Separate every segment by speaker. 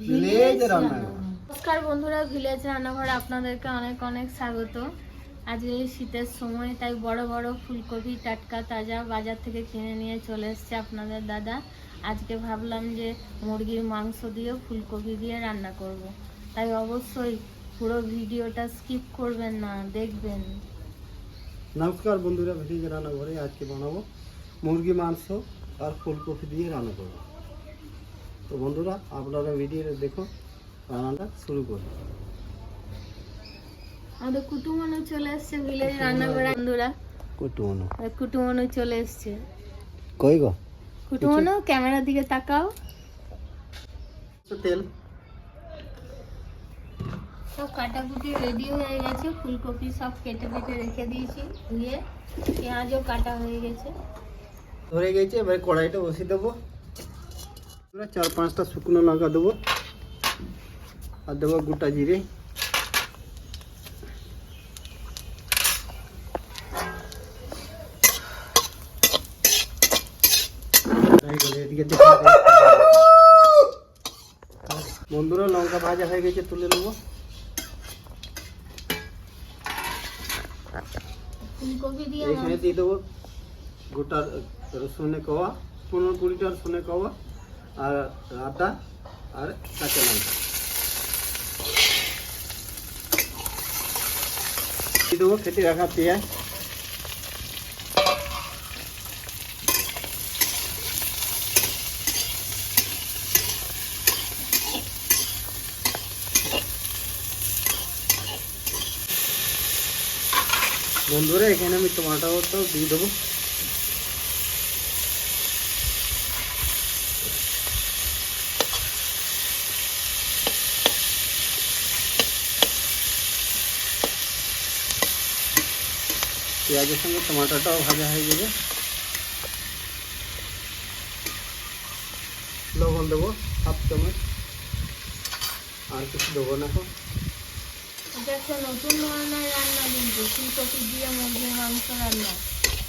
Speaker 1: Village রান্নাঘর
Speaker 2: নমস্কার বন্ধুরা ভিলেজ রান্নাঘরে আপনাদেরকে অনেক অনেক স্বাগত। আজকে শীতের সময় তাই বড় বড় ফুলকপি টাটকা তাজা বাজার থেকে কিনে নিয়ে চলে এসছে আপনাদের দাদা। আজকে ভাবলাম যে মুরগির মাংস দিয়ে ফুলকপি দিয়ে রান্না করব। তাই অবশ্যই পুরো ভিডিওটা স্কিপ করবেন না দেখবেন।
Speaker 1: নমস্কার বন্ধুরা ভিলেজ রান্নাঘরে আজকে বানাবো মুরগি মাংস আর ফুলকপি দিয়ে রান্না করব। তো বন্ধুরা আপনারা ভিডিওটা দেখো রান্নাটা শুরু করি।
Speaker 2: আমাদের কুটুমনু চলে এসছে ভিলেজ রান্নাঘরে বন্ধুরা
Speaker 1: কটু মনো
Speaker 2: চলে এসছে।
Speaker 1: কই গো?
Speaker 2: কুটুমনু ক্যামেরার দিকে তাকাও।
Speaker 1: তেল।
Speaker 2: সব কাটাকুটি রেডি হয়ে গেছে। ফুলকপি সব কেটে কেটে রেখে দিয়েছি। ধুয়ে পেঁয়াজও কাটা হয়ে গেছে।
Speaker 1: ধরে গেছে এবার কড়াইটা বসিয়ে দেবো। চার পাঁচটা শুকনো লঙ্কা দেবো আর দেবো গোটা জিরে এই করে এদিকে দেখো। বন্ধুরা লঙ্কা ভাজা হয়ে গেছে তুলে নেব
Speaker 2: ফুলকপি দিয়ে
Speaker 1: এখানে দিয়ে দেবো গোটা রসুনে কওয়া পনেরো কুড়িটা রসুনে কওয়া আর আটা আর কাঁচা লঙ্কা। দেবো? কেটে রাখা পেঁয়াজ। বন্ধুরা, এখানে আমি টমাটোটাও দিয়ে দেবো। পেঁয়াজের সঙ্গে টমাটোটাও ভাজা হয়ে যাবে লবণ দেবো হাফ চামচ। আর কিছু দেবো না এখন।
Speaker 2: এটা একটা নতুন ধরনের রান্না কিন্তু ফুলকপি দিয়ে মুরগির মাংস রান্না।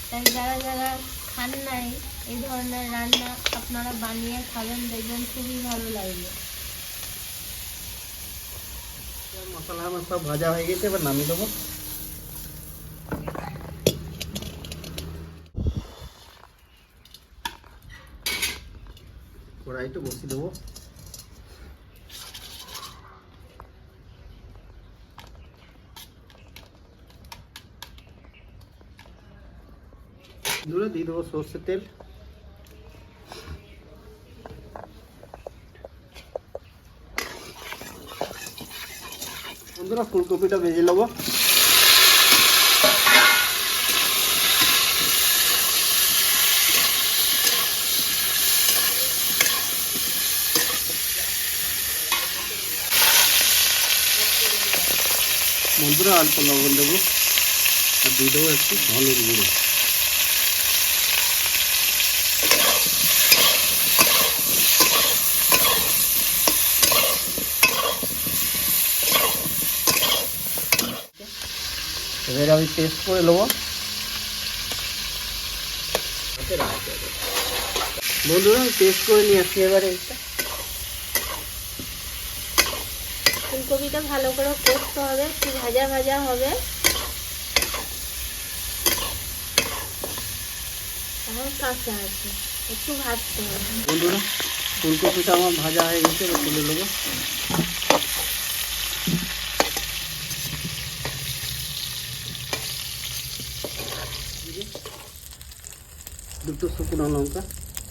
Speaker 2: তাই যারা যারা খান নাই এই ধরনের রান্না আপনারা বানিয়ে খাবেন দেখবেন খুবই ভালো লাগবে।
Speaker 1: মশলা আমার সব ভাজা হয়ে গেছে এবার নামিয়ে দেবো। কড়াইটা বসিয়ে দেবো। দূরে দিয়ে দেবো সর্ষের তেল। বন্ধুরা ফুলকপিটা ভেজে নেব। বন্ধুরা অল্প লবণ দেবো আর দিয়ে দেবো একটু হলুদ গুঁড়ো। এবার আমি টেস্ট করে নেব। বন্ধুরা টেস্ট করে নিয়ে আসছি এবারে। এটা
Speaker 2: ফুলকপিটা ভালো করে করতে হবে, একটু ভাজা ভাজা হবে।
Speaker 1: ফুলকপিটা আমার ভাজা হয়ে গেছে তুলে নেব। দুটো শুকনো লঙ্কা,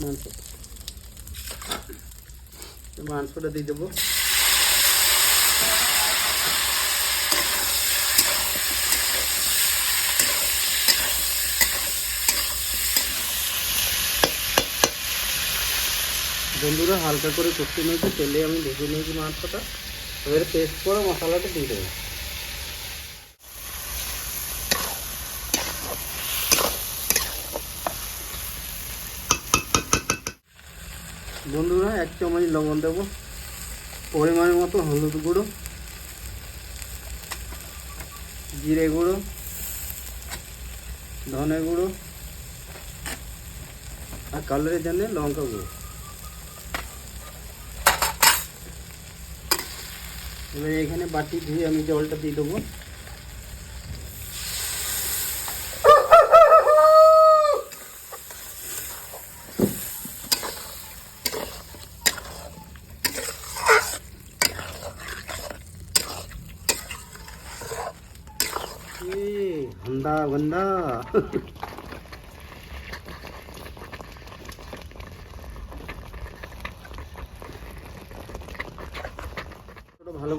Speaker 1: মাংস। মাংসটা দিয়ে দেবো। বন্ধুরা, হালকা করে কষতে নিয়েছি, তেলে আমি ভেজে নিয়েছি মাংসটা এবারে পেস্ট করে মশলাটা দিয়ে দেবো। বন্ধুরা, এক চামচ লবণ দেবো। পরিমাণের মতো হলুদ গুঁড়ো, জিরে গুঁড়ো, ধনে গুঁড়ো, আর কালারের জন্য লঙ্কা গুঁড়ো। এবার এখানে বাটি ধুয়ে আমি জলটা দিয়ে দেবো ए, गंदा गंदा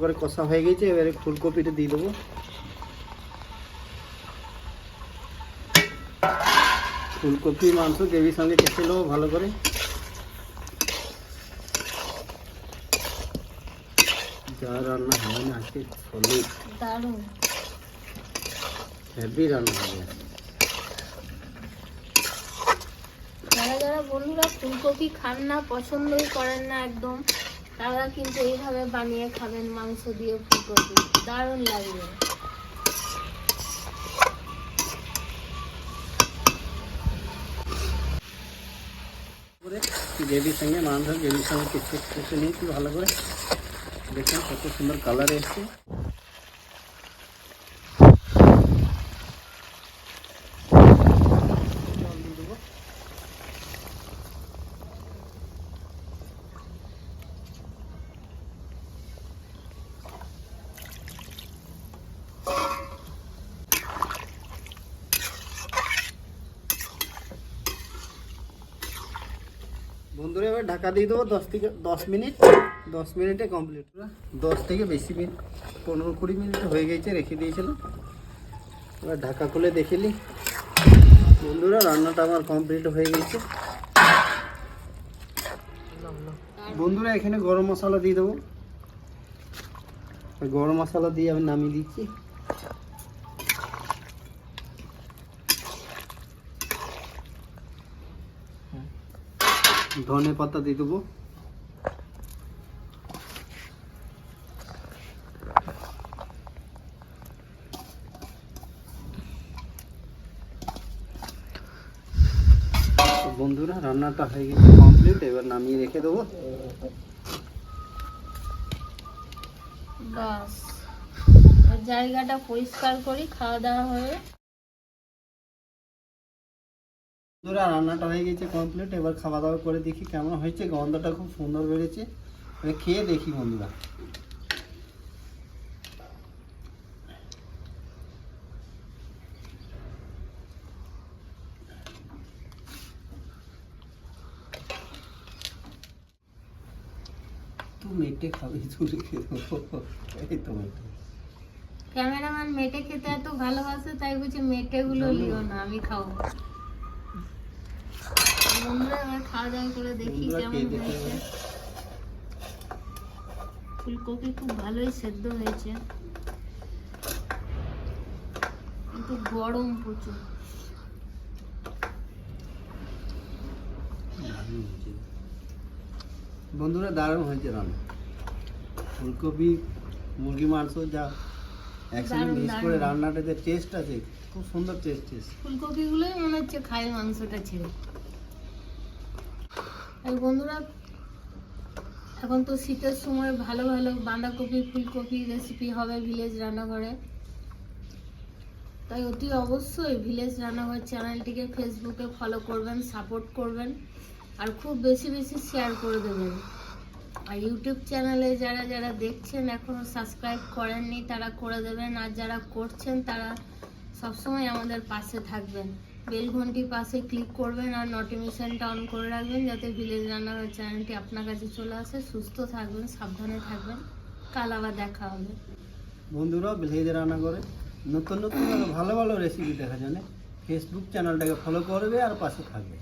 Speaker 1: করে কষা হয়ে গেছে এবারে ফুলকপিটা দিয়ে দেবো। ফুলকপি মাংস গ্রেভির সঙ্গে কেটে নেব ভালো করে। যা রান্না হয় না আজকে হেভি রান্না হবে।
Speaker 2: যারা যারা বন্ধুরা ফুলকপি খান না পছন্দই করেন না একদম। তারা কিন্তু এইভাবে বানিয়ে খাবেন মাংস দিয়ে ফুলকপি। দারুণ লাগবে।
Speaker 1: গ্রেভির সঙ্গে মাংস, গ্রেভির সঙ্গে কিছু কিছু নিয়েছি ভালো করে। দেখুন কত সুন্দর কালার এসছে জল দিয়ে দেবো। বন্ধুরা এবার ঢাকা দিয়ে দেবো দশ থেকে দশ মিনিট। দশ মিনিটে কমপ্লিট দশ থেকে বেশি মিনিট, পনেরো কুড়ি মিনিট হয়ে গেছে, রেখে দিয়েছিলাম। এবার ঢাকা খুলে দেখে দেখিলি বন্ধুরা, রান্নাটা আমার কমপ্লিট হয়ে গেছে। বন্ধুরা, এখানে গরম মশলা দিয়ে দেবো। গরম মশলা দিয়ে আমি নামিয়ে দিচ্ছি। ধনে পাতা দিয়ে দেবো। বন্ধুরা, রান্নাটা হয়ে গেছে কমপ্লিট এবার নামিয়ে রেখে দেবো।
Speaker 2: জায়গাটা পরিষ্কার করি, খাওয়া দাওয়া হবে
Speaker 1: বন্ধুরা রান্নাটা হয়ে গেছে কমপ্লিট এবার খাওয়া দাওয়া করে দেখি কেমন হয়েছে। গন্ধটা খুব সুন্দর বেড়েছে। এবার খেয়ে দেখি বন্ধুরা। মেটে খাবে দেবো। এই তো মেটে।
Speaker 2: ক্যামেরাম্যান মেটে খেতে এত ভালোবাসে তাই বলছে মেটে গুলো লিও না আমি খাব। বন্ধুরা এবার খাওয়া দাওয়া করে দেখি কেমন হয়েছে। ফুলকপি খুব ভালোই সেদ্ধ হয়েছে। কিন্তু গরম প্রচুর।
Speaker 1: দারুণ হয়েছে। বন্ধুরা দারুণ হয়েছে রান্না ফুলকপি মুরগি মাংস যা একসাথে মিক্স করে রান্নাটা যে টেস্ট আছে খুব সুন্দর টেস্ট এসে
Speaker 2: ফুলকপি গুলোই মনে হচ্ছে খায় মাংসটা ছেড়ে। আর বন্ধুরা, এখন তো শীতের সময় ভালো ভালো বাঁধাকপি, ফুলকপি রেসিপি হবে ভিলেজ রান্নাঘরে। তাই অতি অবশ্যই ভিলেজ রান্নাঘর চ্যানেলটিকে ফেসবুকে ফলো করবেন সাপোর্ট করবেন, আর খুব বেশি বেশি শেয়ার করে দেবেন। আর ইউটিউব চ্যানেলে যারা যারা দেখছেন এখনও সাবস্ক্রাইব করেননি, তারা করে দেবেন, আর যারা করছেন তারা সবসময় আমাদের পাশে থাকবেন। বেল ঘন্টির পাশে ক্লিক করবেন আর নোটিফিকেশনটা অন করে রাখবেন যাতে ভিলেজ রান্নার চ্যানেলটি আপনার কাছে চলে আসে। সুস্থ থাকবেন, সাবধানে থাকবেন। কাল আবার দেখা হবে।
Speaker 1: বন্ধুরা ভিলেজ রান্না করে নতুন নতুন ভালো ভালো রেসিপি দেখা জানে ফেসবুক চ্যানেলটাকে ফলো করবে আর পাশে থাকবে।